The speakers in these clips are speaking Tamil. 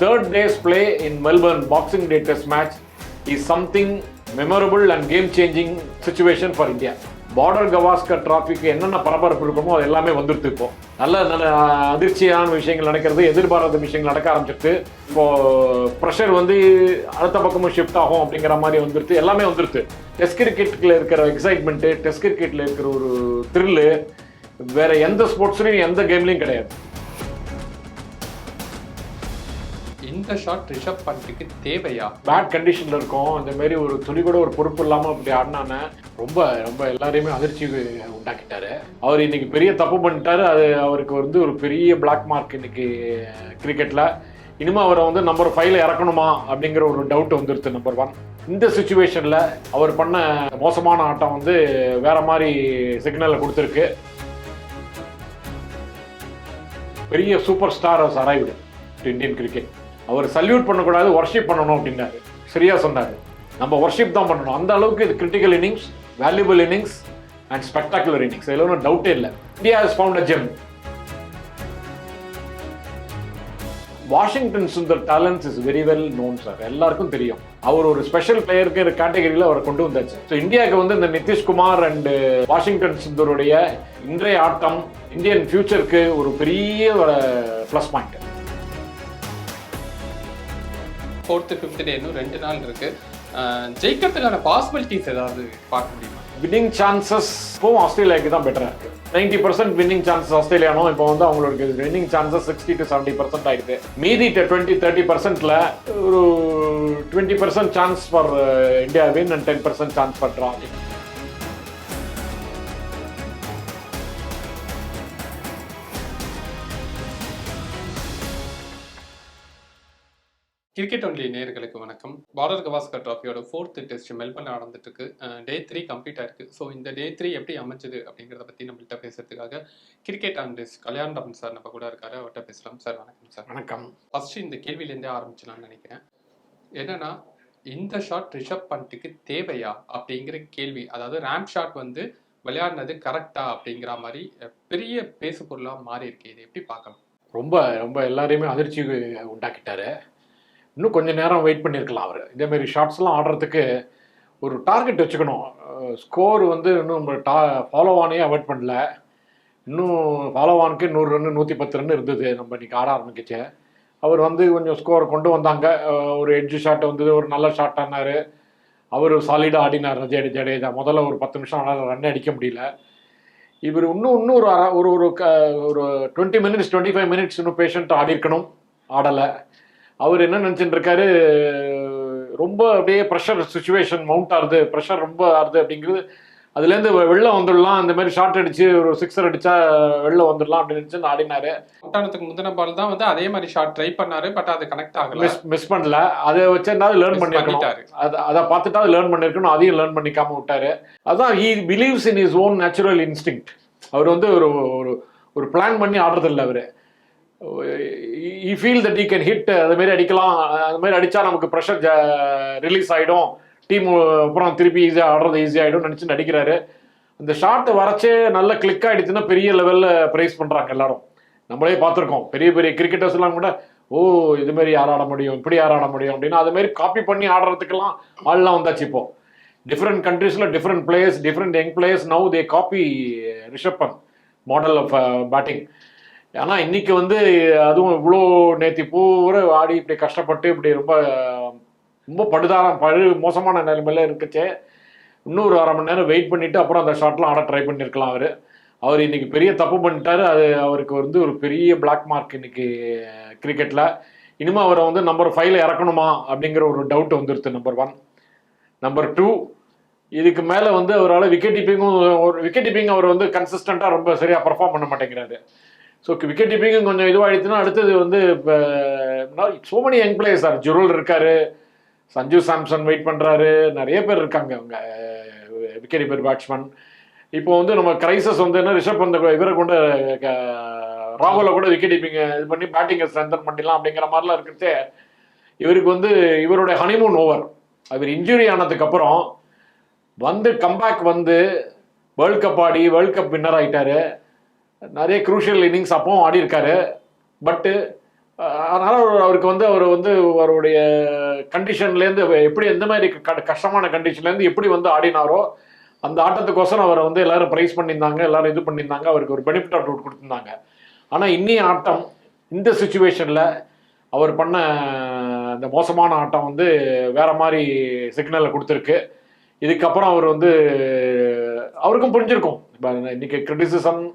third day's play in Melbourne Boxing Day Test match is something memorable and game-changing situation for India. Border Gavaskar டிராஃபிக்கு என்னென்ன பரபரப்பு இருக்குமோ அது எல்லாமே வந்துடுது இப்போ. நல்ல நல்ல அதிர்ச்சியான விஷயங்கள் நடக்கிறது எதிர்பாராத விஷயங்கள் நடக்க ஆரம்பிச்சிருக்கு இப்போ ப்ரெஷர் வந்து அடுத்த பக்கமும் ஷிஃப்ட் ஆகும் அப்படிங்கிற மாதிரி வந்துடுது எல்லாமே வந்துருது டெஸ்ட் கிரிக்கெட்டில் இருக்கிற எக்ஸைட்மெண்ட்டு டெஸ்ட் கிரிக்கெட்டில் இருக்கிற ஒரு த்ரில்லு வேற எந்த ஸ்போர்ட்ஸ்லையும் எந்த கேம்லையும் கிடையாது. இந்த ஷாட் ரிஷப் பண்ட்டுக்கு தேவையா? பேட் கண்டிஷன்ல இருக்கும். இந்த மாதிரி ஒரு துளி கூட ஒரு பொறுப்பு இல்லாம அப்படி ஆடினானே ரொம்ப ரொம்ப எல்லாரையுமே அதிர்ச்சி உண்டாக்கிட்டாரு. அவர் இன்னைக்கு பெரிய தப்பு பண்ணிட்டாரு. அது அவருக்கு வந்து ஒரு பெரிய பிளாக் மார்க் இன்னைக்கு கிரிக்கெட்ல இனிமே அவரை வந்து நம்பர் ஃபைவ்ல இறக்கணுமா அப்படிங்கிற ஒரு டவுட் வந்துருது நம்பர் ஒன் இந்த சுச்சுவேஷன்ல அவர் பண்ண மோசமான ஆட்டம் வந்து வேற மாதிரி சிக்னலை கொடுத்துருக்கு. பெரிய super star has arrived Indian cricket our salute பண்ணக்கூடாது ஒர்ஷிப் பண்ணணும் அப்படின்னாரு சரியா சொன்னார். நம்ம ஒர்ஷிப் தான் பண்ணணும். அந்த அளவுக்கு இது critical innings valuable innings and spectacular innings இதில் ஒன்றும் டவுட்டே இல்லை. India has found a gem Washington Sundar talents is very well known sir எல்லாருக்கும் தெரியும். அவர் ஒரு ஸ்பெஷல் பிளேயருக்கு கேட்டகரியில் அவரை கொண்டு வந்தாச்சு ஸோ இந்தியாவுக்கு வந்து இந்த நிதிஷ்குமார் அண்டு வாஷிங்டன் uh, சுந்தருடைய இன்றைய ஆட்டம் இந்தியன் ஃபியூச்சருக்கு ஒரு பெரிய uh, plus point fourth fifth day இன்னும் ரெண்டு நாள் இருக்கு. ஜெயிக்கிறதுக்கான பாசிபிலிட்டிஸ் ஏதாவது பார்க்க முடியுமா? வின்னிங் சான்சஸ் இப்போவும் ஆஸ்திரேலியாவுக்கு தான் பெட்டராக இருக்கு. நைன்டி பர்சன்ட் வின்னிங் சான்சஸ் ஆஸ்திரேலியானோ இப்போ வந்து அவங்களுக்கு winning chances sixty to seventy percent ஆகிடுது மீதி டுவெண்ட்டி தேர்ட்டி பர்சன்ட்ல ஒரு twenty percent chance for India win and ten percent chance for draw cricket only நேயர்களுக்கு வணக்கம். பார்டர் கவாஸ்கர் ட்ராஃபியோட ஃபோர்த் டெஸ்ட் மெல்பர்ன் நடந்துட்டு இருக்கு டே த்ரீ கம்ப்ளீட் ஆயிருக்கு. ஸோ இந்த டே த்ரீ எப்படி அமைஞ்சது அப்படிங்கிறத பத்தி நம்மள்கிட்ட பேசுறதுக்காக கிரிக்கெட் அனலிஸ்ட் கல்யாணராமன் சார் நம்ம கூட இருக்காரு. அவர்கிட்ட பேசலாம். சார் வணக்கம் சார் வணக்கம். ஃபர்ஸ்ட் இந்த கேள்வியிலேருந்தே ஆரம்பிச்சலாம்னு நினைக்கிறேன். என்னன்னா இந்த ஷாட் ரிஷப் பண்ட்டுக்கு தேவையா அப்படிங்கிற கேள்வி. அதாவது ரேம்ப் ஷாட் வந்து விளையாடினது கரெக்டா அப்படிங்கிற மாதிரி பெரிய பேசு பொருளா மாறி இருக்கு இது எப்படி பார்க்கலாம்? ரொம்ப ரொம்ப எல்லாரையுமே அதிர்ச்சி உண்டாக்கிட்டாரு. இன்னும் கொஞ்சம் நேரம் வெயிட் பண்ணியிருக்கலாம் அவர். இதேமாரி ஷார்ட்ஸ்லாம் ஆடுறதுக்கு ஒரு டார்கெட் வச்சுக்கணும். ஸ்கோர் வந்து இன்னும் நம்ம டா ஃபாலோ ஆனே அவாய்ட் பண்ணல. இன்னும் ஃபாலோ ஆனுக்கு நூறு ரன் நூற்றி பத்து ரன் இருந்தது நம்ம இன்றைக்கி ஆட ஆரம்பிக்கிச்சு. அவர் வந்து கொஞ்சம் ஸ்கோர் கொண்டு வந்தாங்க. ஒரு எட்ஜ் ஷாட் வந்தது ஒரு நல்ல ஷாட் ஆனார். அவர் சாலிடாக ஆடினார் ஜடே ஜடேஜா. முதல்ல ஒரு பத்து நிமிஷம் ஆனால் ரன் அடிக்க முடியல. இவர் இன்னும் இன்னும் ஒரு அரை ஒரு ஒரு க ஒரு twenty minutes twenty five minutes இன்னும் பேஷண்ட் ஆடிருக்கணும். ஆடலை. அவர் என்ன நினச்சிட்டு இருக்காரு ரொம்ப அப்படியே ப்ரெஷர் சுச்சுவேஷன் மவுண்ட் ஆகுது ப்ரெஷர் ரொம்ப ஆகுது அப்படிங்கிறது அதுலேருந்து வெளில வந்துடலாம் இந்த மாதிரி ஷார்ட் அடிச்சு ஒரு சிக்ஸர் அடிச்சா வெளில வந்துடலாம் அப்படின்னு ஆடினாரு. முட்டானத்துக்கு முந்தின பால் தான் வந்து அதே மாதிரி ஷாட் ட்ரை பண்ணாரு பட் அது கனெக்ட் ஆகல. மிஸ் மிஸ் பண்ணல. அதை வச்சிருந்தாலும் லேர்ன் பண்ணிட்டாரு. அதை அதை பார்த்துட்டா லேர்ன் பண்ணிருக்கணும் அதையும் லேர்ன் பண்ணிக்காம விட்டாரு. அதான் he believes in his own natural instinct அவர் வந்து ஒரு ஒரு ஒரு பிளான் பண்ணி ஆடுறது இல்லை அவரு. He feel that he can hit அது மாதிரி அடிக்கலாம். அது மாதிரி நமக்கு ப்ரெஷர் ரிலீஸ் ஆகிடும் டீம் அப்புறம் திருப்பி ஈஸியாக ஆடுறது ஈஸியாக ஆகிடும் நினச்சி நடிக்கிறாரு. அந்த ஷார்ட்டை வரைச்சே நல்ல கிளிக் ஆகிடுச்சுன்னா பெரிய லெவலில் ப்ரைஸ் பண்ணுறாங்க எல்லாரும். நம்மளே பார்த்துருக்கோம். பெரிய பெரிய கிரிக்கெட்டர்ஸ் எல்லாம் கூட ஓ இது மாதிரி யார் ஆட முடியும்? இப்படி யார் ஆட முடியும்? அப்படின்னு அதுமாரி காப்பி பண்ணி ஆடுறதுக்கெல்லாம் ஆள்லாம் வந்தாச்சு இப்போ. டிஃப்ரெண்ட் கண்ட்ரீஸில் different players different young players now they copy Rishabh Pant model of batting ஆனால் இன்னைக்கு வந்து அதுவும் இவ்வளோ நேத்தி பூரா ஆடி இப்படி கஷ்டப்பட்டு இப்படி ரொம்ப ரொம்ப படுதாரம் படு மோசமான நிலைமையில இருக்குச்சே. இன்னொரு அரை மணி நேரம் வெயிட் பண்ணிட்டு அப்புறம் அந்த ஷாட்லாம் ஆட ட்ரை பண்ணியிருக்கலாம் அவர். அவர் இன்னைக்கு பெரிய தப்பு பண்ணிட்டாரு. அது அவருக்கு வந்து ஒரு பெரிய பிளாக் மார்க் இன்னைக்கு கிரிக்கெட்டில் இனிமேல் அவரை வந்து நம்பர் ஃபைவ்ல இறக்கணுமா அப்படிங்கிற ஒரு டவுட் வந்துருது நம்பர் ஒன் நம்பர் டூ இதுக்கு மேலே வந்து அவரால் விக்கெட் கீப்பிங்கும் ஒரு விக்கெட் கீப்பிங் அவர் வந்து கன்சிஸ்டண்ட்டாக ரொம்ப சரியாக பர்ஃபார்ம் பண்ண மாட்டேங்கிறாரு. ஸோ விக்கெட் கீப்பிங்கும் கொஞ்சம் இதுவாகிடுச்சுன்னா அடுத்தது வந்து இப்போ so many young players sir Jurel இருக்காரு சஞ்சு சாம்சன் வெயிட் பண்ணுறாரு நிறைய பேர் இருக்காங்க அவங்க விக்கெட் கீப்பர் பேட்ஸ்மேன் இப்போ வந்து நம்ம கிரைசஸ் வந்து என்ன ரிஷப் பந்த இவரை கொண்டு க- ராகுலை கூட விக்கெட் கீப்பிங் இது பண்ணி பேட்டிங்கை ஸ்ட்ரென்தன் பண்ணிடலாம் அப்படிங்கிற மாதிரிலாம் இருக்கிறதே இவருக்கு வந்து இவருடைய ஹனிமூன் ஓவர் அவர் இன்ஜுரி ஆனதுக்கப்புறம் வந்து கம்பேக் வந்து வேர்ல்ட் கப் ஆடி வேர்ல்ட் கப் வின்னர் ஆகிட்டாரு நிறைய குரூஷியல் இன்னிங்ஸ் அப்பவும் ஆடி இருக்காரு பட்டு அதனால் அதனால அவர்- அவருக்கு வந்து அவர் வந்து அவருடைய கண்டிஷன்லேருந்து எப்படி எந்த மாதிரி க- கஷ்டமான கண்டிஷன்லேருந்து எப்படி வந்து ஆடினாரோ அந்த ஆட்டத்துக்கோசரம் அவரை வந்து எல்லாரும் ப்ரைஸ் பண்ணியிருந்தாங்க எல்லாரும் இது பண்ணியிருந்தாங்க அவருக்கு ஒரு பெனிஃபிட் அவுட் கொடுத்துருந்தாங்க. ஆனால் இன்னிய ஆட்டம் இந்த சுச்சுவேஷனில் அவர் பண்ண அந்த மோசமான ஆட்டம் வந்து வேற மாதிரி சிக்னலை கொடுத்துருக்கு. இதுக்கப்புறம் அவர் வந்து அவருக்கும் புரிஞ்சிருக்கும். இப்போ இன்னைக்கு கிரிட்டிசிசம்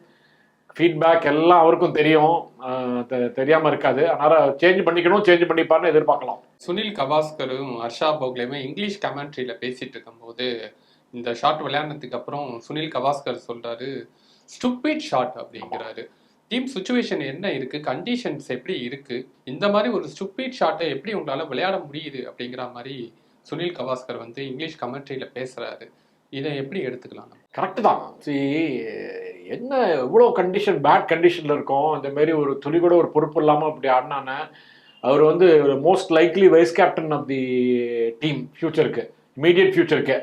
ஃபீட்பேக் எல்லாம் அவருக்கும் தெரியும். அஹ் தெ- தெரியாம இருக்காது. அதனால சேஞ்ச் பண்ணிக்கணும் சேஞ்ச் பண்ணிப்பாருன்னு எதிர்பார்க்கலாம். சுனில் கவாஸ்கரும் ஹர்ஷா போக்லேயுமே இங்கிலீஷ் கமெண்ட்ரியில பேசிட்டு இருக்கும்போது இந்த ஷாட் விளையாடினதுக்கு அப்புறம் சுனில் கவாஸ்கர் சொல்றாரு ஸ்டூபிட் ஷாட் அப்படிங்கிறாரு. டீம் சுச்சுவேஷன் என்ன இருக்கு? கண்டிஷன்ஸ் எப்படி இருக்கு? இந்த மாதிரி ஒரு ஸ்டூபிட் ஷாட்டை எப்படி உங்களால விளையாட முடியுது? அப்படிங்கிற மாதிரி சுனில் கவாஸ்கர் வந்து இங்கிலீஷ் கமெண்ட்ரியில பேசுறாரு. இதை எப்படி எடுத்துக்கலாம்? கரெக்டு தான். சி என்ன இவ்வளோ கண்டிஷன் பேட் கண்டிஷனில் இருக்கும்? இந்த மாதிரி ஒரு துளி கூட ஒரு பொறுப்பு இல்லாமல் அப்படி ஆடினானே அவர் வந்து most likely vice captain of the team ஃபியூச்சருக்கு immediate ஃபியூச்சருக்கு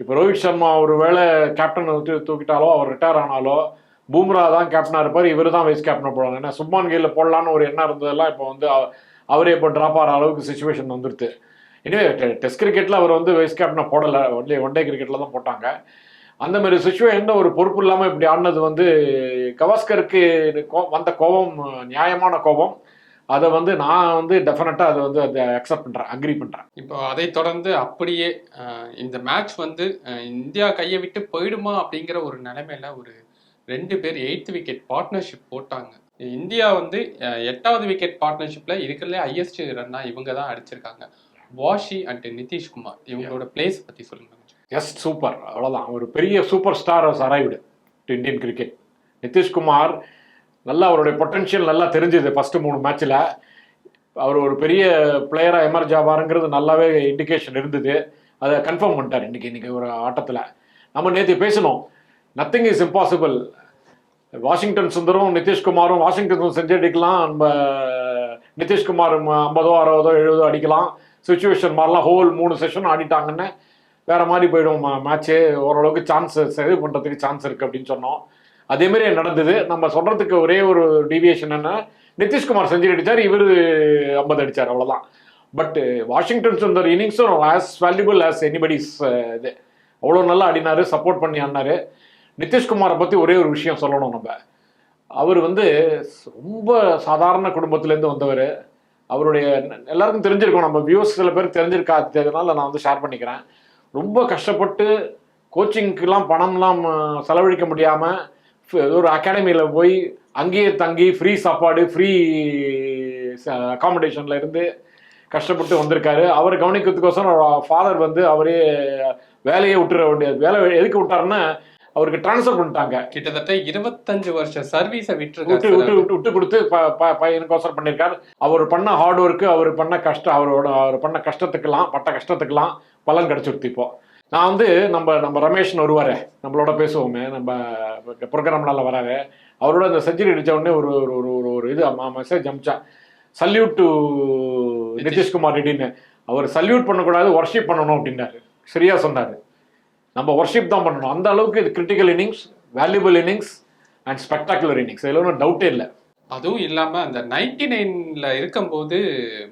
இப்போ ரோஹித் சர்மா ஒரு வேளை கேப்டன் வந்து தூக்கிட்டாலோ அவர் ரிட்டையர் ஆனாலோ பூம்ரா தான் கேப்டனாக இருப்பார் இவர் தான் வைஸ் கேப்டனாக போடுவாங்க. ஏன்னா சுப்மான் கில்ல போடலான்னு ஒரு எண்ணம் இருந்ததெல்லாம் இப்போ வந்து அவரே இப்போ ட்ராப் ஆகிற அளவுக்கு சுச்சுவேஷன் வந்துடுது எனவே டெஸ்ட் கிரிக்கெட்டில் அவர் வந்து வைஸ் கேப்டனாக போடலை. ஒன்லே ஒன் டே கிரிக்கெட்டில் தான் போட்டாங்க. அந்த மாதிரி சுச்சுவேஷன் ஒரு பொறுப்பு இல்லாமல் இப்படி ஆடினது வந்து கவாஸ்கருக்கு கோ- வந்த கோபம் நியாயமான கோபம். அதை வந்து நான் வந்து டெஃபினட்டாக அதை வந்து அதை அக்செப்ட் பண்ணுறேன் அக்ரி பண்ணுறேன் இப்போ அதை தொடர்ந்து அப்படியே இந்த மேட்ச் வந்து இந்தியா கையை விட்டு போயிடுமா அப்படிங்கிற ஒரு நிலைமையில ஒரு ரெண்டு பேர் எயித்து விக்கெட் பார்ட்னர்ஷிப் போட்டாங்க. இந்தியா வந்து எட்டாவது விக்கெட் பார்ட்னர்ஷிப்ல இருக்கிறதுல ஹையஸ்ட் ரன்னா இவங்க தான் அடிச்சிருக்காங்க. வாஷி அண்ட் நிதிஷ்குமார் இவங்களோட பிளேஸ் பத்தி சொல்லுங்க. எஸ் சூப்பர் அவ்வளோதான் ஒரு பெரிய super star arrived to Indian cricket Nitish Kumar நல்லா அவருடைய பொட்டன்ஷியல் நல்லா தெரிஞ்சுது ஃபஸ்ட்டு மூணு மேட்ச்சில் அவர் ஒரு பெரிய பிளேயராக எமர்ஜ் ஆவாருங்கிறது நல்லாவே இண்டிகேஷன் இருந்தது. அதை கன்ஃபார்ம் பண்ணிட்டார் இன்றைக்கி இன்றைக்கி ஒரு ஆட்டத்தில். நம்ம நேற்று பேசணும் நத்திங் இஸ் இம்பாசிபிள் வாஷிங்டன் சுந்தரும் நிதிஷ்குமாரும் வாஷிங்டன் செஞ்சு அடிக்கலாம். நம்ம நிதிஷ்குமார் ஐம்பதோ அறுபதோ எழுபதோ அடிக்கலாம். சுச்சுவேஷன் மாதிரிலாம் ஹோல் மூணு செஷன் ஆடிட்டாங்கன்னு. வேற மாதிரி போயிடும். மேட்ச்சு ஓரளவுக்கு சான்ஸ் இது பண்ணுறதுக்கு சான்ஸ் இருக்குது அப்படின்னு சொன்னோம். அதே மாதிரி நடந்தது. நம்ம சொல்கிறதுக்கு ஒரே ஒரு டீவியேஷன் என்ன நிதிஷ்குமார் செஞ்சுரி அடித்தார் இவர் ஐம்பது அடித்தார் அவ்வளோதான் பட் வாஷிங்டன் சுந்தர் இன்னிங்ஸும் ஆஸ் வேல்யூபிள் ஆஸ் எனிபடிஸ் இது. அவ்வளோ நல்லா ஆடினார் சப்போர்ட் பண்ணி ஆடினாரு. நிதிஷ்குமாரை பற்றி ஒரே ஒரு விஷயம் சொல்லணும் நம்ம. அவர் வந்து ரொம்ப சாதாரண குடும்பத்திலேருந்து வந்தவர். அவருடைய எல்லாருக்கும் தெரிஞ்சிருக்கும். நம்ம வியூஸ் சில பேர் தெரிஞ்சிருக்காததுனால நான் வந்து ஷேர் பண்ணிக்கிறேன். ரொம்ப கஷ்டப்பட்டு கோச்சிங்க்கெலாம் பணம்லாம் செலவழிக்க முடியாமல் ஒரு அகாடமியில் போய் அங்கேயே தங்கி ஃப்ரீ சாப்பாடு ஃப்ரீ அகாமடேஷனில் இருந்து கஷ்டப்பட்டு வந்திருக்காரு. அவர் கவனிக்கிறதுக்கோசரம் ஃபாதர் வந்து அவரே வேலையை விட்டுற வேண்டியது வேலை எதுக்கு விட்டாருன்னா அவருக்கு ட்ரான்ஸ்ஃபர் பண்ணிட்டாங்க. கிட்டத்தட்ட இருபத்தஞ்சு வருஷ சர்வீஸை விட்டு விட்டுருக்காரு விட்டு விட்டு விட்டு கொடுத்து ப- ப- பையனுக்கோசரம் பண்ணியிருக்காரு. அவர் பண்ண ஹார்ட் ஒர்க்கு அவர் பண்ண கஷ்டம் அவரோட அவர் பண்ண கஷ்டத்துக்கெல்லாம் பட்ட கஷ்டத்துக்கெல்லாம் பலன் கிடைச்சிருத்து இப்போ. நான் வந்து நம்ம நம்ம ரமேஷ்னு வருவார் நம்மளோட பேசுவோமே நம்ம ப்ரோக்ராம்னால வராரு. அவரோட இந்த செஞ்சுரி அடிச்ச உடனே ஒரு ஒரு ஒரு ஒரு ஒரு இது மெசேஜ் அமிச்சா. சல்யூட் டு நிதிஷ்குமார் ரெட்டின்னு. அவர் சல்யூட் பண்ணக்கூடாது ஒர்ஷிப் பண்ணணும் அப்படின்னாரு. சரியா சொன்னார். நம்ம ஒர்ஷிப் தான் பண்ணணும். அந்த அளவுக்கு இது critical innings valuable innings and spectacular innings இதில் ஒன்றும் டவுட்டே இல்லை. அதுவும் இல்லாம அந்த நைன்டி நைன்ல இருக்கும்போது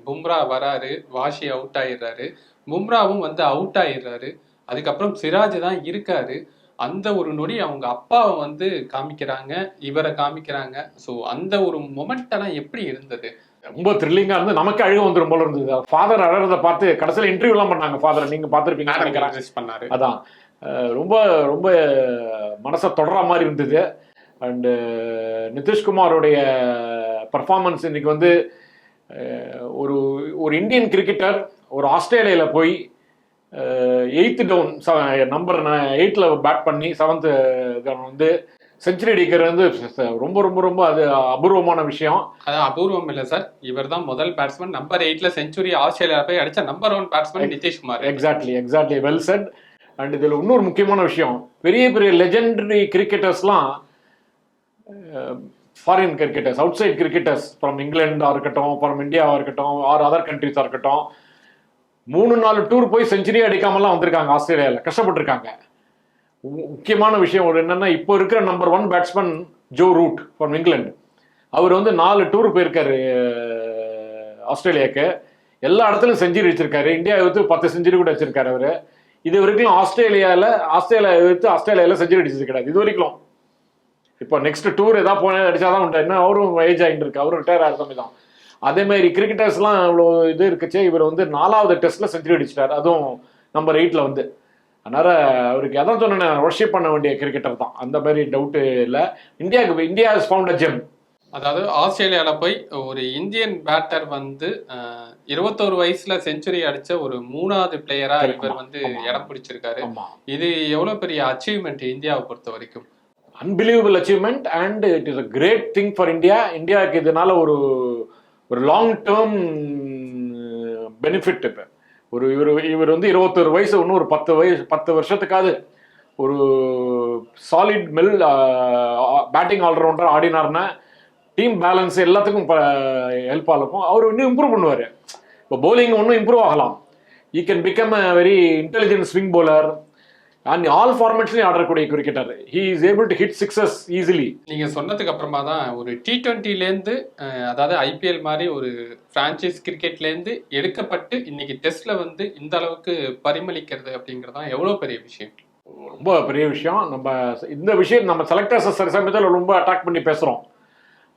பும்ரா வராரு வாஷி அவுட் ஆயிடுறாரு. பும்ராவும் வந்து அவுட் ஆயிடுறாரு. அதுக்கப்புறம் சிராஜ் தான் இருக்காரு. அந்த ஒரு நொடி அவங்க அப்பாவை வந்து காமிக்கிறாங்க இவரை காமிக்கிறாங்க. ஸோ அந்த ஒரு மொமெண்ட் எல்லாம் எப்படி இருந்தது? ரொம்ப த்ரில்லிங்காக இருந்து நமக்கு அழுக வந்துடும் போல இருந்தது. ஃபாதர் அழறதை பார்த்து கடைசியில் இன்டர்வியூலாம் பண்ணாங்க. ஃபாதர் நீங்கள் பார்த்துருப்பீங்கன்னு நினைக்கிறேன். Address பண்ணாரு. அதான். ரொம்ப ரொம்ப மனசை தொடர மாதிரி இருந்தது. அண்டு நிதிஷ்குமாரோடைய பர்ஃபார்மன்ஸ் இன்னைக்கு வந்து ஒரு ஒரு இந்தியன் கிரிக்கெட்டர் ஒரு ஆஸ்திரேலியாவில் போய் எயித்து டவுன் நம்பர் எயிட்டில் பேட் பண்ணி செவன்த்து வந்து செஞ்சுரி அடிக்கிறது வந்து ரொம்ப ரொம்ப ரொம்ப அது அபூர்வமான விஷயம். அது அபூர்வம் இல்ல சார் இவர் தான் முதல் பேட்ஸ்மேன் நம்பர் எயிட்ல செஞ்சுரி ஆஸ்திரேலியா போய் அடிச்ச number one batsman Nitish Kumar. Exactly exactly well set and இதில் இன்னொரு முக்கியமான விஷயம் பெரிய பெரிய legendary கிரிக்கெட்டர்ஸ்லாம் foreign cricketers outside cricketers from இங்கிலாண்டாக இருக்கட்டும் ஃப்ரம் இந்தியாவாக இருக்கட்டும் ஆர் அதர் கண்ட்ரிஸாக இருக்கட்டும் மூணு நாலு டூர் போய் செஞ்சுரியே அடிக்காமலாம் வந்திருக்காங்க ஆஸ்திரேலியாவில் கஷ்டப்பட்டிருக்காங்க. முக்கியமான விஷயம் ஒரு என்னென்னா இப்போ இருக்கிற number one batsman Joe Root from England அவர் வந்து நாலு டூர் போயிருக்காரு ஆஸ்திரேலியாவுக்கு எல்லா இடத்துலையும் செஞ்சுரி வச்சிருக்காரு இந்தியா வந்து பத்து செஞ்சுரி கூட வச்சிருக்காரு அவர். இது வரைக்கும் ஆஸ்திரேலியாவில் ஆஸ்திரேலியா எடுத்து ஆஸ்திரேலியாவில் செஞ்சுரி அடிச்சது கிடையாது. இது வரைக்கும். இப்போ நெக்ஸ்ட் டூர் ஏதாவது போனால் அடிச்சாதான் உண்டு. இன்னும் அவரும் ஏஜ் ஆகிட்டு இருக்கு. அவரும் ரிட்டையர் ஆகிற தம்பி தான். அதே மாதிரி கிரிக்கெட்டர்ஸ்லாம் இவ்வளோ இது இருக்குச்சே இவர் வந்து நாலாவது டெஸ்ட்ல செஞ்சுரி அடிச்சிட்டார். அதுவும் நம்பர் எயிட்ல வந்து. அதனால அவருக்கு அதான் சொன்னேன் ஒர்ஷிப் பண்ண வேண்டிய கிரிக்கெட்டர் தான். அந்த மாதிரி டவுட்டு இல்லை. இந்தியாவுக்கு India is found a gem அதாவது ஆஸ்திரேலியால போய் ஒரு இந்தியன் பேட்டர் வந்து இருபத்தோரு வயசுல செஞ்சுரி அடிச்ச ஒரு மூணாவது பிளேயரா இவர் வந்து. இடம் பிடிச்சிருக்காரு. இது எவ்வளவு பெரிய அச்சீவ்மெண்ட் இந்தியாவை பொறுத்த வரைக்கும்? Unbelievable achievement and it is a great thing for India இந்தியாவுக்கு இதனால ஒரு ஒரு லாங் டேர்ம் பெனிஃபிட் இப்போ. ஒரு இவர் இவர் வந்து இருபத்தொரு வயசு இன்னும் ஒரு பத்து வயசு பத்து வருஷத்துக்காவது ஒரு சாலிட் மெல் பேட்டிங் ஆல்ரவுண்டர் ஆடினார்னா டீம் பேலன்ஸ் எல்லாத்துக்கும் ஹெல்ப்பாக இருக்கும். அவர் இன்னும் இம்ப்ரூவ் பண்ணுவார். இப்போ bowling இன்னும் இம்ப்ரூவ் ஆகலாம். He can become a very intelligent swing bowler. And all ஃபார்மேட்ஸ்லையும் ஆடக்கூடிய cricketer he is able to hit sixes easily நீங்க சொன்னதுக்கு அப்புறமா தான் ஒரு டி டுவெண்ட்டிலேருந்து அதாவது ஐபிஎல் மாதிரி ஒரு பிரான்ச்சைஸ் கிரிக்கெட்லேருந்து எடுக்கப்பட்டு இன்னைக்கு டெஸ்ட்ல வந்து இந்த அளவுக்கு பரிமளிக்கிறது அப்படிங்கிறது தான் எவ்வளோ பெரிய விஷயம்? ரொம்ப பெரிய விஷயம். நம்ம இந்த விஷயம் நம்ம செலக்டர்ஸ் சில சமயத்தில் ரொம்ப அட்டாக் பண்ணி பேசுகிறோம்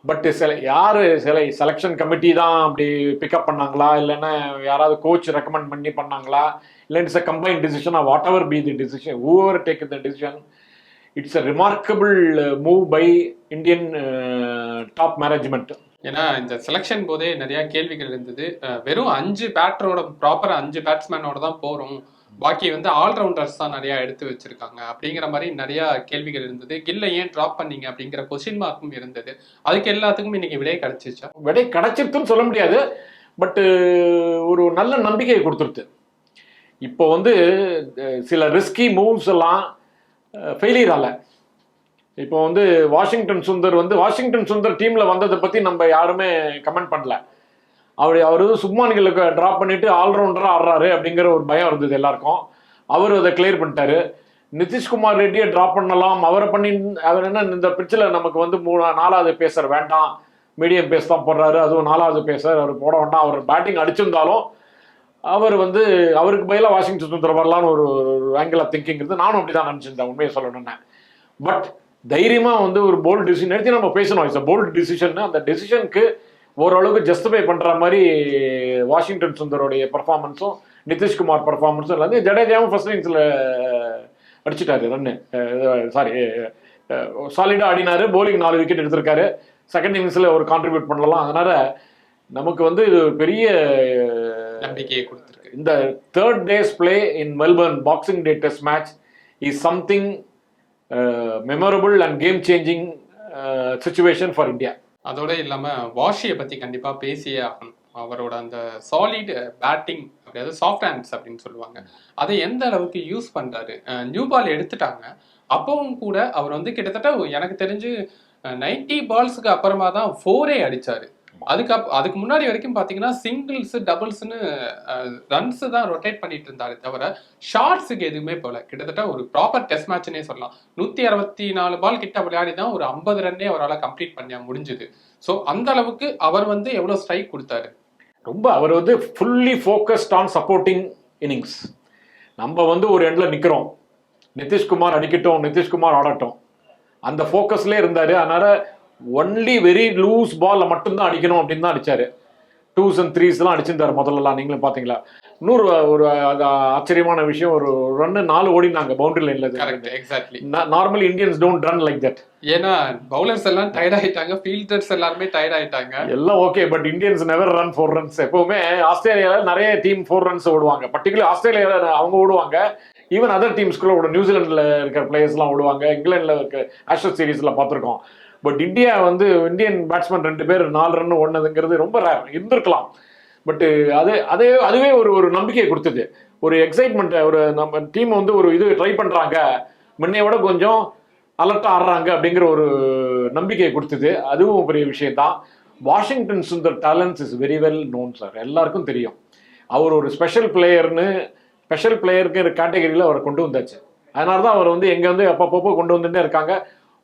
பட் சில யார் சில செலெக்ஷன் கமிட்டி தான் அப்படி பிக்கப் பண்ணாங்களா? இல்லைன்னா யாராவது கோச் ரெக்கமெண்ட் பண்ணி பண்ணாங்களா? இல்லை it's a combine decision whatever be the decision whoever take the decision it's a remarkable move by Indian top management ஏன்னா இந்த செலெக்ஷன் போதே நிறைய கேள்விகள் இருந்தது. வெறும் அஞ்சு பேட்டரோட ப்ராப்பர் அஞ்சு பேட்ஸ்மேனோட தான் போறோம். பாக்கி வந்து ஆல்ரவுண்டர்ஸ் தான் நிறைய எடுத்து வச்சிருக்காங்க. அப்படிங்கிற மாதிரி நிறைய கேள்விகள் இருந்தது. கில்ல ஏன் ட்ராப் பண்ணீங்க? அப்படிங்கிற கொஸ்டின் மார்க்கும் இருந்தது. அதுக்கு எல்லாத்துக்கும் இன்னைக்கு விடை கிடைச்சிச்சா விடை கிடைச்சிருக்குன்னு சொல்ல முடியாது. பட்டு ஒரு நல்ல நம்பிக்கையை கொடுத்துருது இப்போ வந்து சில ரிஸ்கி மூவ்ஸ் எல்லாம் ஃபெயிலியர் ஆகலை இப்போ வந்து வாஷிங்டன் சுந்தர் வந்து வாஷிங்டன் சுந்தர் டீமில் வந்ததை பற்றி நம்ம யாருமே கமெண்ட் பண்ணல. அவர் அவர் வந்து சுப்மான்களுக்கு ட்ராப் பண்ணிட்டு ஆல்ரவுண்டராக ஆடுறாரு அப்படிங்கிற ஒரு பயம் இருந்தது எல்லாருக்கும். அவர் அதை கிளியர் பண்ணிட்டாரு. நிதிஷ்குமார் ரெட்டியை ட்ராப் பண்ணலாம். அவரை பண்ணி அவர் என்ன இந்த பிச்சில் நமக்கு வந்து மூணு நாலாவது பேசர் வேண்டாம். மீடியம் பேஸ் தான் போடுறாரு. அதுவும் நாலாவது பேசர். அவர் போட வேண்டாம். அவர் பேட்டிங் அடிச்சிருந்தாலும் அவர் வந்து அவருக்கு பதிலாக வாஷிங்டன் சுந்தர் வரலான்னு ஒரு ஆங்கிள் ஆஃப் திங்கிங் இருந்து நானும் அப்படி தான் நினச்சிருந்தேன். உண்மையை சொல்லணும்னே. பட் தைரியமாக வந்து ஒரு போல்டு டிசிஷன் எடுத்து நம்ம பேசணும். இட்ஸ் போல்டு டிசிஷன் அந்த டெசிஷனுக்கு ஓரளவுக்கு ஜஸ்டிஃபை பண்ணுற மாதிரி வாஷிங்டன் சுந்தரோடைய பர்ஃபார்மன்ஸும் நிதிஷ்குமார் பர்ஃபார்மன்ஸும் இல்லாது ஜடேஜாவும் ஃபர்ஸ்ட் இன்னிங்ஸில் அடிச்சிட்டாரு ரன்னு சாரி சாலிடாக ஆடினாரு bowling நாலு விக்கெட் எடுத்திருக்காரு. செகண்ட் இன்னிங்ஸில் ஒரு கான்ட்ரிபியூட் பண்ணலாம். அதனால நமக்கு வந்து இது ஒரு பெரிய நம்பிக்கையை கொடுத்துருக்கு. இந்த third day's play in Melbourne boxing day test match is something memorable and game changing situation for India அதோட இல்லாமல் வாஷியை பற்றி கண்டிப்பாக பேசியே ஆகணும். அவரோட அந்த சாலிட் பேட்டிங் அதாவது சாஃப்ட் ஹேண்ட்ஸ் அப்படின்னு சொல்லுவாங்க. அதை எந்த அளவுக்கு யூஸ் பண்ணுறாரு நியூ பால் எடுத்துட்டாங்க. அப்பவும் கூட அவர் வந்து கிட்டத்தட்ட எனக்கு தெரிஞ்சு நைன்டி பால்ஸுக்கு அப்புறமா தான் ஃபோரே அடித்தார் அதுக்கு அதுக்கு முன்னாடி வரைக்கும் பாத்தீங்கன்னா சிங்கிள்ஸ் டபுள்ஸ்னு ரன்ஸ் தான் ரொட்டேட் பண்ணிட்டு இருந்தாரு தவிர ஷார்ட்ஸுக்கு எதுவுமே போல. கிட்டத்தட்ட ஒரு ப்ராப்பர் டெஸ்ட் மேட்ச்னே சொல்லலாம். நூத்தி அறுபத்தி நாலு பால் கிட்ட விளையாடி தான் ஒரு ஐம்பது ரன்னே அவரால் கம்ப்ளீட் பண்ண முடிஞ்சுது. ஸோ அந்த அளவுக்கு அவர் வந்து எவ்வளவு ஸ்ட்ரைக் கொடுத்தாரு? ரொம்ப அவர் வந்து fully focused on supporting innings நம்ம வந்து ஒரு எண்டில் நிற்கிறோம் நிதிஷ்குமார் அடிக்கட்டும் நிதிஷ்குமார் ஆடட்டும். அந்த ஃபோக்கஸ்லேயே இருந்தார். அதனால் ஒன்லி வெரி லூஸ் பால்ல மட்டும்தான் அடிக்கணும் அப்படின்னு தான் அடிச்சாரு. டூஸ் அண்ட் த்ரீஸ்லாம் அடிச்சிருந்தாரு முதல்லலாம். நீங்களும் பார்த்தீங்களா இன்னொரு ஒரு ஆச்சரியமான விஷயம். ஒரு ரன்னு நாலு ஓடினாங்க பவுண்டரி கரெக்ட் லைனில் exactly normally Indians don't run like that ஏன்னா பவுலர்ஸ் எல்லாம் டயர்ட் ஆயிட்டாங்க. ஃபீல்டர்ஸ் எல்லாருமே டயர்ட் ஆயிட்டாங்க. எல்லாம் okay but Indians never run four runs எப்பவுமே ஆஸ்திரேலியால நிறைய டீம் ஃபோர் ரன்ஸ் ஓடுவாங்க. பர்டிகுலர் ஆஸ்திரேலியால அவங்க ஓடுவாங்க. ஈவன் அதர் டீம்ஸ்குள்ள ஓடும் நியூசிலாந்துல இருக்கிற பிளேயர்ஸ்லாம் ஓடுவாங்க. இங்கிலாந்துல இருக்க ஆஷஸ் சீரீஸ்ல பார்த்துருக்கோம் பட் இந்தியா வந்து இந்தியன் பேட்ஸ்மேன் ரெண்டு பேர் நாலு ரன் ஓடுனதுங்கிறது ரொம்ப ரேர் இருந்திருக்கலாம். பட்டு அது அதே அதுவே ஒரு ஒரு நம்பிக்கையை கொடுத்தது. ஒரு எக்ஸைட்மெண்ட்டை ஒரு நம்ம டீம் வந்து ஒரு இது ட்ரை பண்ணுறாங்க முன்னைய விட கொஞ்சம் அலர்ட்டாக ஆடுறாங்க அப்படிங்கிற ஒரு நம்பிக்கையை கொடுத்தது. அதுவும் பெரிய விஷயம் தான் Washington Sundar talents is very well known sir எல்லாருக்கும் தெரியும். அவர் ஒரு ஸ்பெஷல் பிளேயர்னு ஸ்பெஷல் பிளேயருக்கு கேட்டகரியில் அவரை கொண்டு வந்தாச்சு. அதனால தான் அவர் வந்து எங்கே வந்து அப்பப்போ கொண்டு வந்துட்டே இருக்காங்க.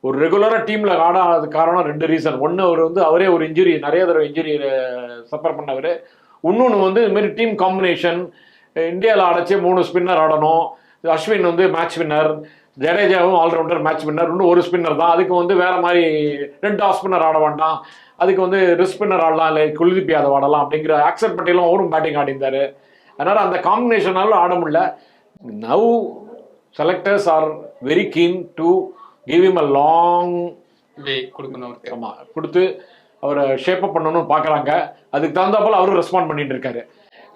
ஒரு ரெகுலராக டீமில் ஆடாத காரணம் ரெண்டு ரீசன் ஒன்று அவர் வந்து அவரே ஒரு இன்ஜுரி நிறைய தடவை இன்ஜுரி சஃபர் பண்ணவர். இன்னொன்று வந்து இதுமாரி டீம் காம்பினேஷன் இந்தியாவில் அடைச்சி மூணு ஸ்பின்னர் ஆடணும். அஸ்வின் வந்து மேட்ச் வின்னர் ஜடேஜாவும் ஆல்ரவுண்டர் மேட்ச் வின்னர் இன்னும் ஒரு ஸ்பின்னர் தான். அதுக்கு வந்து வேற மாதிரி ரெண்டு ஆஃப் ஸ்பின்னர் ஆட வேண்டாம். அதுக்கு வந்து ரிஸ் ஸ்பின்னர் ஆடலாம் இல்லை குல்தீப் யாதவ் ஆடலாம் அப்படிங்கிற ஆக்செப்ட் பட்டியலும் அவரும் பேட்டிங் ஆடிந்தார் அதனால் அந்த காம்பினேஷனாலும் ஆட முடியல. Now selectors are very keen to give him a long way கொடுக்கணும் ஆமாம் கொடுத்து அவரை ஷேப்பப் பண்ணணும்னு பார்க்குறாங்க. அதுக்கு தகுந்தாப்போல் அவரும் ரெஸ்பாண்ட் பண்ணிட்டு இருக்காரு.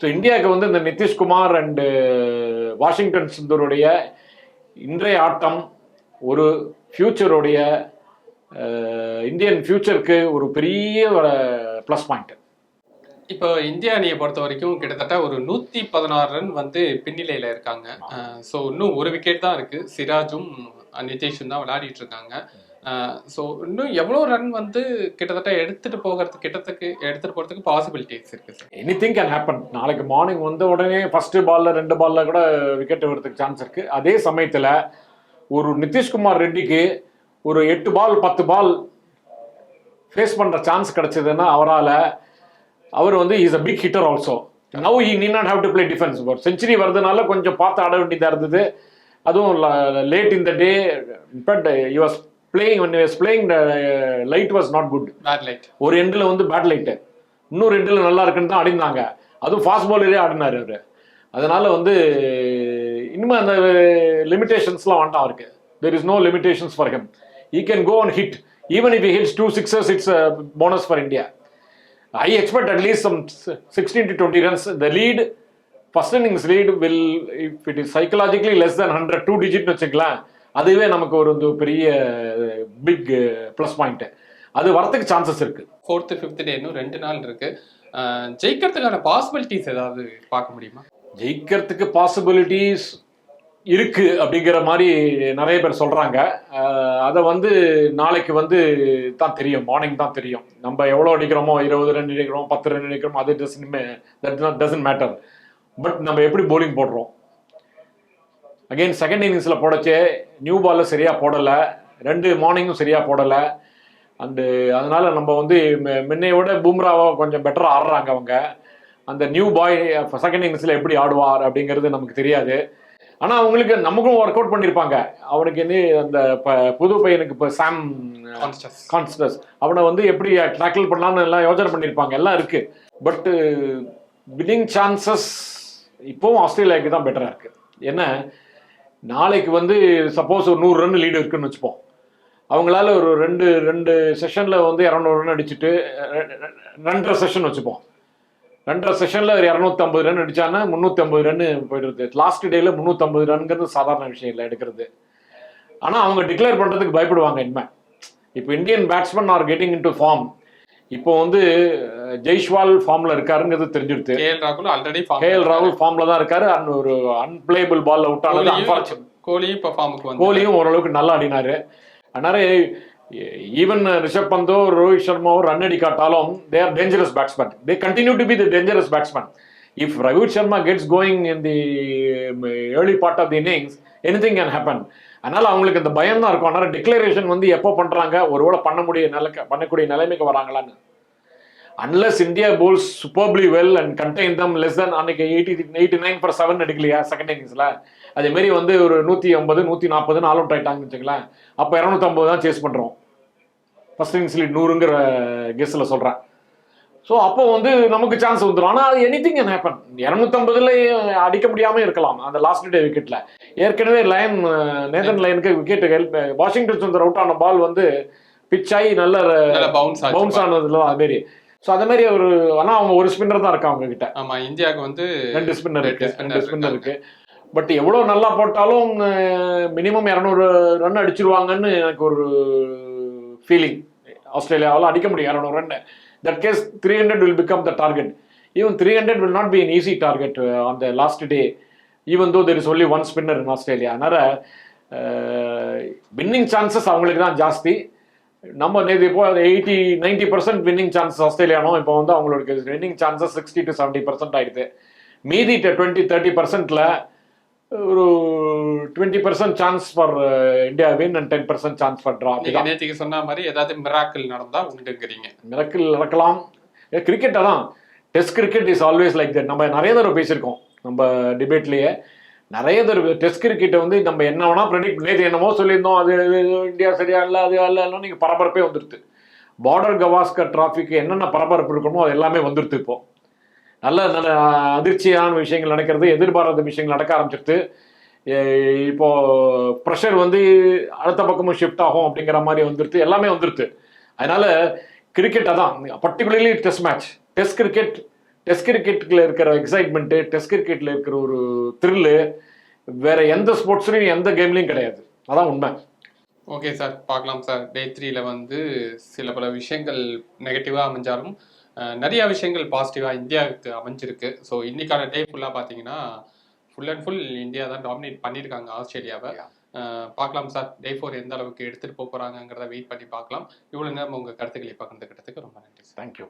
ஸோ இந்தியாவுக்கு வந்து இந்த நிதிஷ்குமார் அண்டு வாஷிங்டன் சுந்தருடைய இன்றைய ஆட்டம் ஒரு ஃப்யூச்சருடைய இந்தியன் ஃப்யூச்சருக்கு ஒரு பெரிய ஒரு ப்ளஸ் பாயிண்ட் இப்போ இந்திய அணியை பொறுத்த வரைக்கும் கிட்டத்தட்ட ஒரு நூத்தி பதினாறு ரன் வந்து பின்னிலையில இருக்காங்க. ஸோ இன்னும் ஒரு விக்கெட் தான் இருக்கு. சிராஜும் நிதேஷன் தான் விளையாடிட்டு இருக்காங்க ஸோ இன்னும் எவ்வளோ ரன் வந்து கிட்டத்தட்ட எடுத்துட்டு போகிறதுக்கு கிட்டத்துக்கு எடுத்துட்டு போகிறதுக்கு பாசிபிலிட்டிஸ் இருக்கு sir anything can happen நாளைக்கு மார்னிங் வந்த உடனே ஃபர்ஸ்ட் பால்ல ரெண்டு பால்ல கூட விக்கெட் விடுறதுக்கு சான்ஸ் இருக்கு. அதே சமயத்தில் ஒரு நிதிஷ்குமார் ரெட்டிக்கு ஒரு எட்டு பால் பத்து பால் ஃபேஸ் பண்ணுற சான்ஸ் கிடைச்சதுன்னா அவரால் அவர் வந்து is a big hitter also now he need not have to play defence ஒரு செஞ்சுரி வரதுனால கொஞ்சம் பார்த்து ஆட வேண்டியதாக இருந்தது. அதுவும் late in the day but you was playing one was playing light was not good bad light ஒரு எண்டில் வந்து பேட் லைட்டு இன்னொரு எண்டில் நல்லா இருக்குன்னு தான் ஆடினாங்க அதுவும் ஃபாஸ்ட் பாலரே ஆடினார் அவர். அதனால வந்து இனிமே அந்த லிமிடேஷன்ஸ்லாம் வேண்டாம் அவருக்கு. There is no limitations for him he can go and hit even if hits two sixers it's bonus for India I expect at least some sixteen to twenty runs the lead first innings lead will if it is psychologically less than hundred two டிஜிட்னு வச்சுக்கலாம் அதுவே நமக்கு ஒரு பெரிய பிக் ப்ளஸ் பாயிண்ட் அது வரத்துக்கு சான்சஸ் இருக்கு. ஃபோர்த்து ஃபிஃப்த் டே இன்னும் ரெண்டு நாள் இருக்கு. அஹ், ஜெயிக்கிறதுக்கான பாசிபிலிட்டிஸ் ஏதாவது பார்க்க முடியுமா? ஜெயிக்கிறதுக்கு பாசிபிலிட்டிஸ் இருக்கு அப்படிங்கிற மாதிரி நிறைய பேர் சொல்றாங்க. அஹ் அதை வந்து நாளைக்கு வந்து தான் தெரியும். மார்னிங் தான் தெரியும். நம்ம எவ்வளோ அடிக்கிறோமோ இருபது ரன் அடிக்கிறோம் பத்து ரன் அடிக்கிறோமோ அது doesn't that doesn't matter but நம்ம எப்படி போலிங் போடுறோம்? அகைன் செகண்ட் இன்னிங்ஸில் போடச்சே நியூ பாலில் சரியாக போடலை. ரெண்டு மார்னிங்கும் சரியாக போடலை. அண்டு அதனால நம்ம வந்து ம- முன்னைய விட பும்ராவை கொஞ்சம் பெட்டராக ஆடுறாங்க அவங்க. அந்த நியூ பாய் செகண்ட் இன்னிங்ஸில் எப்படி ஆடுவார் அப்படிங்கிறது நமக்கு தெரியாது. ஆனால் அவங்களுக்கு நமக்கும் ஒர்க் அவுட் பண்ணியிருப்பாங்க அவனுக்கு என்ன அந்த ப- புது பையனுக்கு இப்போ சாம் கான்ஸ்டஸ் அவனை வந்து எப்படி டேக்கிள் பண்ணலாம்னு எல்லாம் யோசனை பண்ணியிருப்பாங்க எல்லாம் இருக்கு. பட்டு வின்னிங் சான்சஸ் இப்போவும் ஆஸ்திரேலியாவுக்கு தான் பெட்டராக இருக்கு. என்ன? நாளைக்கு வந்து சப்போஸ் ஒரு நூறு ரன் லீடு இருக்குன்னு வச்சுப்போம். அவங்களால ஒரு ரெண்டு ரெண்டு செஷனில் வந்து இரநூறு ரன் அடிச்சுட்டு ரெண்டரை செஷன் வச்சுப்போம். ரெண்டரை செஷனில் ஒரு இரநூத்தம்பது ரன் அடிச்சாங்கன்னா முந்நூற்றம்பது ரன் போயிடுறது. லாஸ்ட் டேல முந்நூற்றம்பது ரன்ங்கிறது சாதாரண விஷயம் இல்லை எடுக்கிறது. ஆனால் அவங்க டிக்ளேர் பண்ணுறதுக்கு பயப்படுவாங்க இனிமே. இப்போ Indian batsman are getting in to form இப்போ வந்து ஜெய்ஷ்வால் ஃபார்ம்ல இருக்காருங்கிறது தெரிஞ்சிருது. கே எல் ராகுல் ஆல்ரெடி கே எல் ராகுல் ஃபார்ம்ல தான் இருக்காரு. அண்ட் ஒரு அன்பிளேபிள் பால் அவுட் ஆனது. கோலியும் இப்போ ஃபார்முக்கு வந்து கோலியும் ஓரளவுக்கு நல்லா ஆடினாரு. அதனால ஈவன் ரிஷப் பந்தோ ரோஹித் சர்மாவோ run அடிக்காட்டாலும் they are dangerous batsman they continue to be the dangerous batsman if Rohit Sharma gets going in the early part of the innings anything can happen அதனால அவங்களுக்கு இந்த பயம் தான் இருக்கும். அதனால டிக்ளரேஷன் வந்து எப்போ பண்றாங்க ஒருவேளை பண்ண முடிய நிலைக்க பண்ணக்கூடிய நிலைமைக்கு வராங்களான்னு. Unless India bowls superbly well and contain them less than அன்னைக்கு eighty eighty nine for seven எடுக்கலையா second இன்னிங்ஸில் அதேமாரி வந்து ஒரு நூற்றி ஐம்பது நூற்றி நாற்பதுன்னு ஆல் அவுட் ஆகிட்டாங்கன்னு வச்சுங்களேன் அப்போ இரநூத்தம்பது தான் சேஸ் பண்ணுறோம் ஃபர்ஸ்ட் இன்னிங்ஸ் நூறுங்கிற கெஸ்ஸில் சொல்கிறேன் ஸோ அப்போ வந்து நமக்கு சான்ஸ் வந்துடும் ஆனால் எனி திங் ஹேப்பன் இரநூத்தம்பதுல அடிக்க முடியாமல் இருக்கலாம். அந்த லாஸ்ட் டே விக்கெட்டில் ஏற்கனவே லைன் நேதன் லைனுக்கு wicket help Washington Sundar out ஆன பால் வந்து பிச் ஆகி நல்ல பவுன்ஸ் பவுன்ஸ் ஆனதுல அது மாதிரி ஸோ அதே மாதிரி ஒரு ஆனால் அவங்க ஒரு ஸ்பின்னர் தான் இருக்கா அவங்க கிட்ட. ஆமா இந்தியாவுக்கு வந்து ரெண்டு ஸ்பின்னர் இருக்கு. ரெண்டு ஸ்பின்னர். இருக்கு. பட் எவ்வளோ நல்லா போட்டாலும் மினிமம் இரநூறு ரன் அடிச்சிருவாங்கன்னு எனக்கு ஒரு ஃபீலிங் ஆஸ்திரேலியாவால் அடிக்க முடியும் இரநூறு run that case three hundred will become the target even three hundred will not be an easy target on the last day even though there is only one spinner in Australia அதனால வின்னிங் சான்சஸ் அவங்களுக்கு தான் ஜாஸ்தி. நம்ம நேற்று இப்போ eighty ninety percent winning chances ஆஸ்திரேலியானோ இப்போ வந்து அவங்களுக்கு winning chances sixty to seventy percent ஆயிடுது. மீதி டுவெண்ட்டி தேர்ட்டி பர்சன்ட்ல ஒரு twenty percent chance for India win and ten percent chance for draw நேத்திக்கு சொன்ன மாதிரி ஏதாவது மிராக்கிள் நடந்தா உண்டுங்கிறீங்க. மிரக்கில் நடக்கலாம். கிரிக்கெட் அதான். Test cricket is always like that நம்ம நிறைய தடவை பேசியிருக்கோம். நம்ம டிபேட்லேயே நிறைய தடவை டெஸ்ட் கிரிக்கெட்டை வந்து நம்ம என்ன வேணா ப்ரெடிக்ட் நேற்று என்னமோ சொல்லியிருந்தோம். அது இந்தியா சரியா இல்லை அது அல்ல நீங்கள் பரபரப்பே வந்துடுது பார்டர் கவாஸ்கர் டிராஃபிக்கு என்னென்ன பரபரப்பு இருக்கணுமோ அது எல்லாமே வந்துடுது இப்போ. நல்ல நல்ல அதிர்ச்சியான விஷயங்கள் நடக்கிறது எதிர்பாராத விஷயங்கள் நடக்க ஆரம்பிச்சிருது இப்போ ப்ரெஷர் வந்து அடுத்த பக்கமும் ஷிஃப்ட் ஆகும் அப்படிங்கிற மாதிரி வந்துருது எல்லாமே வந்துருது அதனால கிரிக்கெட் அதான் particularly test match test cricket test கிரிக்கெட்டில் இருக்கிற எக்ஸைட்மெண்ட்டு டெஸ்ட் கிரிக்கெட்டில் இருக்கிற ஒரு த்ரில்லு வேற எந்த ஸ்போர்ட்ஸ்லையும் எந்த கேம்லையும் கிடையாது. அதான் உண்மை. ஓகே சார் பார்க்கலாம் சார் டே த்ரீல வந்து சில பல விஷயங்கள் நெகட்டிவாக அமைஞ்சாலும் நிறைய விஷயங்கள் பாசிட்டிவாக இந்தியாவுக்கு அமைஞ்சிருக்கு. ஸோ இன்னைக்கான டே ஃபுல்லாக பார்த்தீங்கன்னா ஃபுல் அண்ட் ஃபுல் இந்தியா தான் டாமினேட் பண்ணியிருக்காங்க ஆஸ்திரேலியாவை. பார்க்கலாம் சார் டே ஃபோர் எந்த அளவுக்கு எடுத்துகிட்டு போக போகிறாங்கிறத வெயிட் பண்ணி பார்க்கலாம். இவ்வளோ நேரம் உங்கள் கருத்துக்களை பகிர்ந்துக்கிட்டதுக்கு ரொம்ப நன்றி சார். தேங்க்யூ